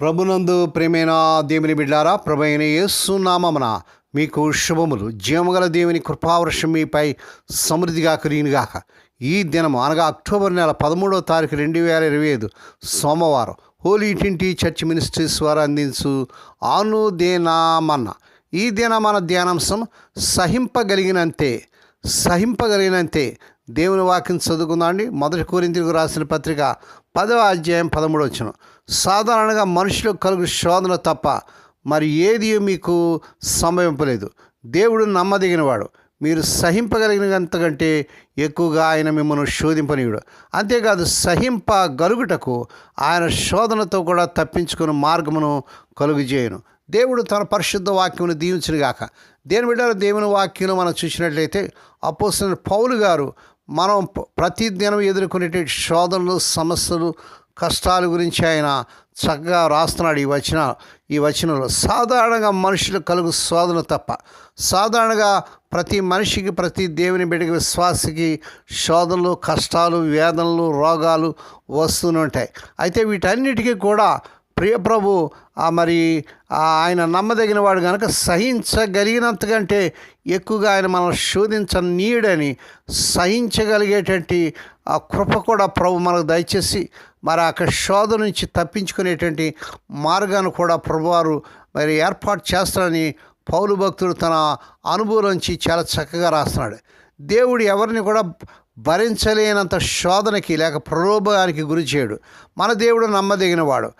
ప్రభునందు ప్రేమైన దేవుని బిడ్డారా ప్రభు అయిన యేసునామమున మీకు శుభములు. జీవగల దేవుని కృపావృషం మీపై సమృద్ధిగా కలిగినగాక ఈ దినము అనగా అక్టోబర్ నెల పదమూడవ తారీఖు రెండు వేల ఇరవై ఐదు సోమవారం హోలీ ఇంటి చర్చ్ మినిస్ట్రీస్ వారు అందించు ఆనుదేనామన్న ఈ దిన మన ధ్యానాంశం సహింపగలిగినంతే సహింపగలిగినంతే దేవుని వాక్యం చదువుకుందామండి. మొదటి కోరింతకు రాసిన పత్రిక పదవ అధ్యాయం పదమూడు వచ్చిన సాధారణంగా మనుషులకు కలుగు శోధన తప్ప మరి ఏది మీకు సంభవింపలేదు. దేవుడు నమ్మదగినవాడు. మీరు సహింపగలిగినంతకంటే ఎక్కువగా ఆయన మిమ్మల్ని శోధింపనీయుడు. అంతేకాదు సహింప గలుగుటకు ఆయన శోధనతో కూడా తప్పించుకుని మార్గమును కలుగుజేయను. దేవుడు తన పరిశుద్ధ వాక్యమును దీవించునుగాక. దేని బిడ్డ దేవుని వాక్యం మనం చూసినట్లయితే అపోసిన పౌలు గారు మనం ప్రతిదినం ప్రతి దినం శోధనలు సమస్యలు కష్టాల గురించి ఆయన చక్కగా రాస్తున్నాడు ఈ వచన ఈ వచనంలో. సాధారణంగా మనుషులు కలుగు శోధన తప్ప సాధారణంగా ప్రతి మనిషికి ప్రతి దేవుని బిడ్డకి విశ్వాసకి శోధనలు కష్టాలు వేదనలు రోగాలు వస్తూనే ఉంటాయి. అయితే వీటన్నిటికీ కూడా ప్రియప్రభు ఆ మరి ఆయన నమ్మదగిన వాడు కనుక సహించగలిగినంతకంటే ఎక్కువగా ఆయన మనం శోధించనీయడని సహించగలిగేటువంటి ఆ కృప కూడా ప్రభు మనకు దయచేసి మరి అక్కడ శోధ నుంచి తప్పించుకునేటువంటి మార్గాన్ని కూడా ప్రభువారు మరి ఏర్పాటు చేస్తారని పౌలు భక్తుడు తన అనుభవంలోంచి చాలా చక్కగా రాస్తున్నాడు. దేవుడు ఎవరిని కూడా భరించలేనంత శోధనకి లేక ప్రలోభానికి గురి చేయడు. మన దేవుడు నమ్మదగినవాడు.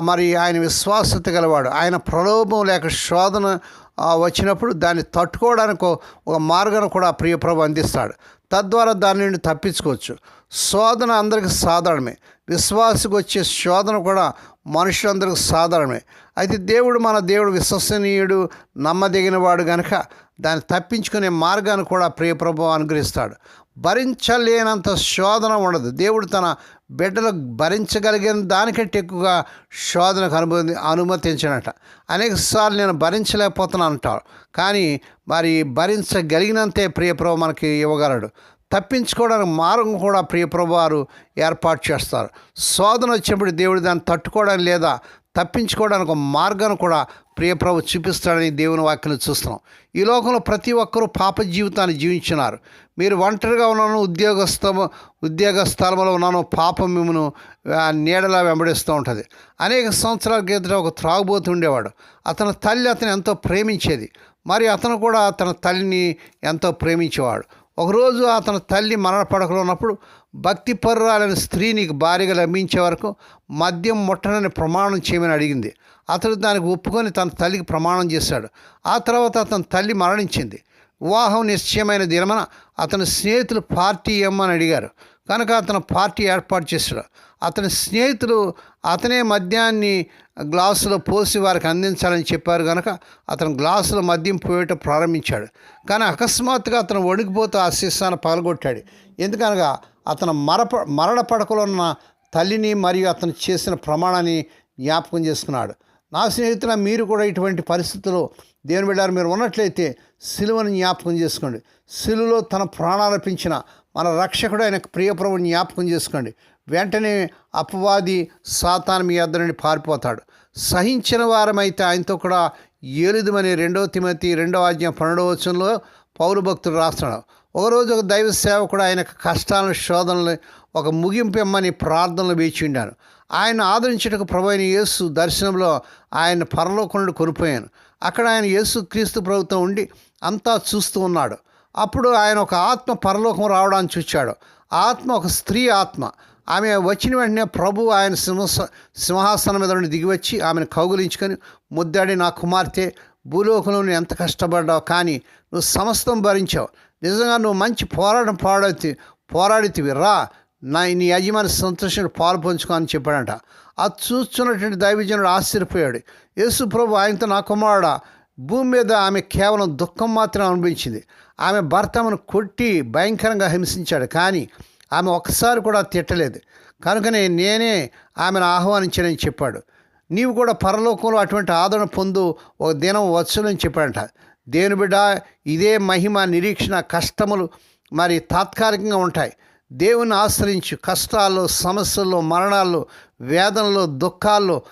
మరి ఆయన విశ్వాసత గలవాడు. ఆయన ప్రలోభం లేక శోధన వచ్చినప్పుడు దాన్ని తట్టుకోవడానికి ఒక- మార్గం మార్గాన్ని కూడా ప్రియప్రభు అందిస్తాడు. తద్వారా దాని నుండి తప్పించుకోవచ్చు. శోధన అందరికి సాధారణమే. విశ్వాసకు వచ్చే శోధన కూడా మనుషులందరికీ సాధారణమే. అయితే దేవుడు మన దేవుడు విశ్వసనీయుడు నమ్మదగినవాడు కనుక దాన్ని తప్పించుకునే మార్గాన్ని కూడా ప్రియప్రభు అనుగ్రహిస్తాడు. భరించలేనంత శోధన ఉండదు. దేవుడు తన బిడ్డలు భరించగలిగిన దానికంటే ఎక్కువగా శోధనకు అనుమతి అనుమతించినట. అనేక సార్లు నేను భరించలేకపోతున్నాను అంటాడు కానీ మరి భరించగలిగినంతే ప్రియప్రభు మనకి ఇవ్వగలడు. తప్పించుకోవడానికి మార్గం కూడా ప్రియప్రభు వారు ఏర్పాటు చేస్తారు. శోధన వచ్చినప్పుడు దేవుడు దాన్ని తట్టుకోవడం లేదా తప్పించుకోవడానికి ఒక మార్గాన్ని కూడా ప్రియప్రభు చూపిస్తాడని దేవుని వాక్యం చూస్తున్నాం. ఈ లోకంలో ప్రతి ఒక్కరూ పాప జీవితాన్ని జీవించినారు. మీరు ఒంటరిగా ఉన్నాను ఉద్యోగస్థ ఉద్యోగ స్థలంలో ఉన్నాను పాపం మిమ్మను నీడలా వెంబడిస్తూ ఉంటుంది. అనేక సంవత్సరాల క్రితం ఒక త్రాగుబోతు ఉండేవాడు. అతని తల్లి అతను ఎంతో ప్రేమించేది. మరి అతను కూడా తన తల్లిని ఎంతో ప్రేమించేవాడు. ఒకరోజు అతని తల్లి మరణ పడకలో ఉన్నప్పుడు భక్తి పరురాలైన స్త్రీనికి భార్యగా లభించే వరకు మద్యం ముట్టనని ప్రమాణం చేయమని అడిగింది. అతడు దానికి ఒప్పుకొని తన తల్లికి ప్రమాణం చేశాడు. ఆ తర్వాత అతని తల్లి మరణించింది. వివాహం నిశ్చయమైన దినమన అతని స్నేహితులు పార్టీ ఇవ్వమని అడిగారు. కనుక అతను పార్టీ ఏర్పాటు చేశాడు. అతని స్నేహితులు అతనే మద్యాన్ని గ్లాసులో పోసి వారికి అందించాలని చెప్పారు కనుక అతను గ్లాసులో మద్యం పోయటం ప్రారంభించాడు. కానీ అకస్మాత్తుగా అతను వణికిపోతూ ఆ శిస్సాన్ని పగలగొట్టాడు. ఎందుకనగా అతను మరప మరణ పడకలో ఉన్న తల్లిని మరియు అతను చేసిన ప్రమాణాన్ని జ్ఞాపకం చేసుకున్నాడు. నా స్నేహితుల మీరు కూడా ఇటువంటి పరిస్థితుల్లో దేవుని బిడ్డారు మీరు ఉన్నట్లయితే సిలువను జ్ఞాపకం చేసుకోండి. సిలువలో తన ప్రాణాలు మన రక్షకుడు ఆయన ప్రియప్రభుని జ్ఞాపకం చేసుకోండి. వెంటనే అపవాది సాతాను మీ అద్దరిని నుండి పారిపోతాడు. సహించిన వారమైతే ఆయనతో కూడా ఏలుదుమని రెండవ తిమతి రెండవ ఆజ్ఞ పన్నెండవ వచనంలో పౌరు భక్తుడు రాస్తున్నాడు. ఒకరోజు ఒక దైవ సేవకుడు ఆయన కష్టాలను శోధనలు ఒక ముగింపు ఇమ్మని ప్రార్థనలు వేచి ఉండాను. ఆయన ఆదరించుటకు ప్రభు అయిన యేసు దర్శనంలో ఆయన పరలోకంలో కొనిపోయాను. అక్కడ ఆయన యేసు క్రీస్తు ప్రభుత్వం ఉండి అంతా చూస్తూ ఉన్నాడు. అప్పుడు ఆయన ఒక ఆత్మ పరలోకం రావడానికి చూచాడు. ఆత్మ ఒక స్త్రీ ఆత్మ. ఆమె వచ్చిన వెంటనే ప్రభు ఆయన సింహ సింహాసనం మీద నుండి దిగివచ్చి ఆమెను కౌగులించుకొని ముద్దాడి నా కుమార్తె భూలోకంలో నువ్వు ఎంత కష్టపడ్డావు? కానీ నువ్వు సమస్తం భరించావు. నిజంగా నువ్వు మంచి పోరాటం పోరాడి పోరాడితివి. రా నా నీ యజమాని సంతోషం పాలు పంచుకో అని చెప్పాడంట. అది చూస్తున్నటువంటి దైవజనుడు ఆశ్చర్యపోయాడు. యేసు ప్రభు ఆయనతో నా కుమారుడా భూమి మీద ఆమె కేవలం దుఃఖం మాత్రం అనిపించింది ఆమె భర్త ఆమెను కొట్టి భయంకరంగా హింసించాడు. కానీ ఆమె ఒక్కసారి కూడా తిట్టలేదు. కనుకనే నేనే ఆమెను ఆహ్వానించానని చెప్పాడు. నీవు కూడా పరలోకంలో అటువంటి ఆదరణ పొందు ఒక దినం వచ్చునని చెప్పాడంట. దేని బిడ్డ ఇదే మహిమ నిరీక్షణ కష్టములు మరి తాత్కాలికంగా ఉంటాయి. దేవుని ఆశ్రయించు. కష్టాల్లో సమస్యల్లో మరణాల్లో వేదనలో దుఃఖాల్లో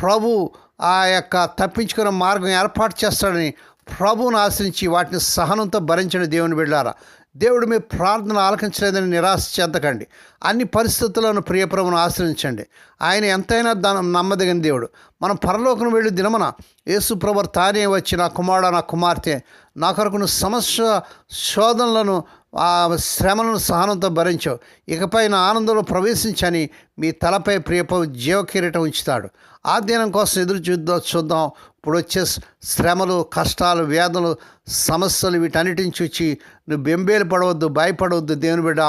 ప్రభు ఆ యొక్క తప్పించుకునే మార్గం ఏర్పాటు చేస్తాడని ప్రభువును ఆశ్రయించి వాటిని సహనంతో భరించిన దేవుని బిడ్డారా. దేవుడు మీ ప్రార్థన ఆలకించలేదని నిరాశ చెందకండి అన్ని పరిస్థితులను ప్రియప్రభును ఆశ్రయించండి. ఆయన ఎంతైనా దానం నమ్మదగిన దేవుడు. మనం పరలోకం వెళ్ళి దినమన యేసు తానే వచ్చి నా కుమారుడు నా కుమార్తె నా కొరకు సమస్య శోధనలను ఆ శ్రమలను సహనంతో భరించావు ఇకపై నా ఆనందంలో ప్రవేశించని మీ తలపై ప్రియప జీవకిరీటం ఉంచుతాడు. ఆ దినం కోసం ఎదురు చూద్దాం చూద్దాం. ఇప్పుడు వచ్చే శ్రమలు కష్టాలు వేదనలు సమస్యలు వీటన్నిటిని చూచి నువ్వు బెంబేలు పడవద్దు భయపడవద్దు దేవుని బిడ్డ.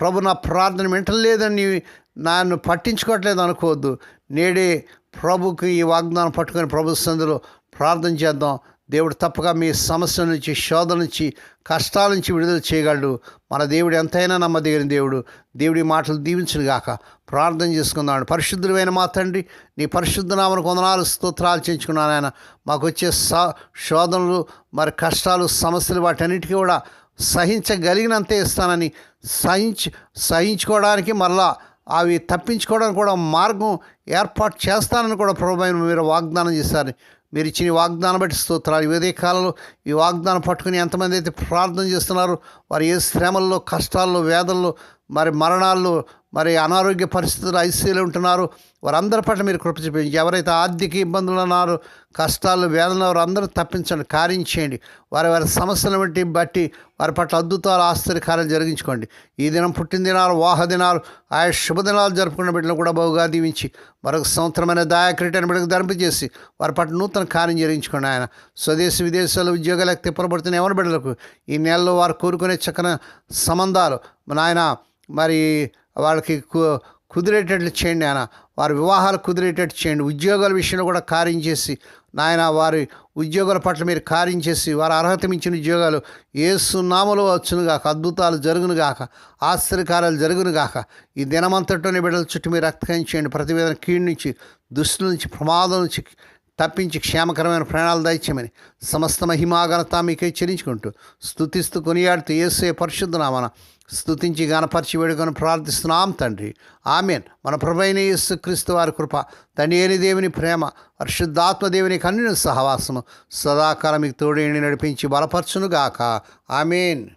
ప్రభు నా ప్రార్థన వింటలేదని నన్ను పట్టించుకోవట్లేదు అనుకోవద్దు. నేడే ప్రభుకి ఈ వాగ్దానం పట్టుకొని ప్రభు సందులో ప్రార్థన చేద్దాం. దేవుడు తప్పక మీ సమస్య నుంచి శోధన నుంచి కష్టాల నుంచి విడుదల చేయగలడు. మన దేవుడు ఎంతైనా నమ్మదగిన దేవుడు. దేవుడి మాటలు దీవించను గాక. ప్రార్థన చేసుకుందాం పరిశుద్ధులైన మా తండ్రి నీ పరిశుద్ధ నామను కొందనాలు స్తోత్రాలు చేయించుకున్నాను ఆయన. మాకు వచ్చే స శోధనలు మరి కష్టాలు సమస్యలు వాటన్నిటికీ కూడా సహించగలిగినంతే ఇస్తానని సహించి సహించుకోవడానికి మరలా అవి తప్పించుకోవడానికి కూడా మార్గం ఏర్పాటు చేస్తానని కూడా ప్రభు మీరు వాగ్దానం చేశారు. మీరు ఇచ్చిన వాగ్దానం బట్టి స్తోత్రాలు. ఇదే కాలంలో ఈ వాగ్దానం పట్టుకుని ఎంతమంది అయితే ప్రార్థన చేస్తున్నారు వారు ఏ శ్రమల్లో కష్టాల్లో వేదల్లో మరి మరణాల్లో మరి అనారోగ్య పరిస్థితులు ఐసీలో ఉంటున్నారు వారందరి పట్ల మీరు కృప చూపించి ఎవరైతే ఆర్థిక ఇబ్బందులు ఉన్నారో కష్టాలు వేదనలు వారందరూ తప్పించండి కార్యం చేయండి. వారి వారి సమస్యలను బట్టి బట్టి వారి పట్ల అద్భుతాలు ఆశ్చర్య కార్యాలు జరిగించుకోండి. ఈ దినం పుట్టిన దినాలు వాహ దినాలు ఆయా శుభదినాలు జరుపుకున్న బిడ్డలు కూడా బహుగా దీవించి మరొక సంవత్సరమైన దాయక్రీటని బిడ్డకు ధరింపజేసి వారి పట్ల నూతన కార్యం జరిగించుకోండి ఆయన. స్వదేశీ విదేశాలు ఉద్యోగాలకు తిప్పబడుతున్న ఎవరి బిడ్డలకు ఈ నెలలో వారు కోరుకునే చక్కన సంబంధాలు. నాయన మరి వాళ్ళకి కుదిరేటట్లు చేయండి ఆయన. వారి వివాహాలు కుదిరేటట్టు చేయండి. ఉద్యోగాల విషయంలో కూడా కార్యం చేసి నాయన వారి ఉద్యోగాల పట్ల మీరు కార్యం చేసి వారి అర్హత మించిన ఉద్యోగాలు ఏసు నామలో వచ్చునుగాక అద్భుతాలు జరుగునుగాక ఆశ్చర్యకార్యాలు జరుగునుగాక ఈ దినమంతటిలోనే బిడ్డల చుట్టూ మీరు రక్తకం చేయండి. ప్రతివేదన కీడు నుంచి దుస్తుల నుంచి ప్రమాదం నుంచి తప్పించి క్షేమకరమైన ప్రాణాలు దయచేయమని సమస్త మహిమాఘనత మీకై చెల్లించుకుంటూ స్తుతిస్తూ కొనియాడుతూ ఏసే పరిశుద్ధనామన స్థుతించి స్తుతించి గణపరిచి వేడుకొని ప్రార్థిస్తున్నాం తండ్రి. ఆమెన్. మన ప్రభైన యేసు క్రీస్తు వారి కృప తండ్రి ఏని దేవుని ప్రేమ పరిశుద్ధాత్మదేవుని కన్నుని సహవాసము సదాకాలం మీకు తోడేని నడిపించి బలపరచునుగాక. ఆమెన్.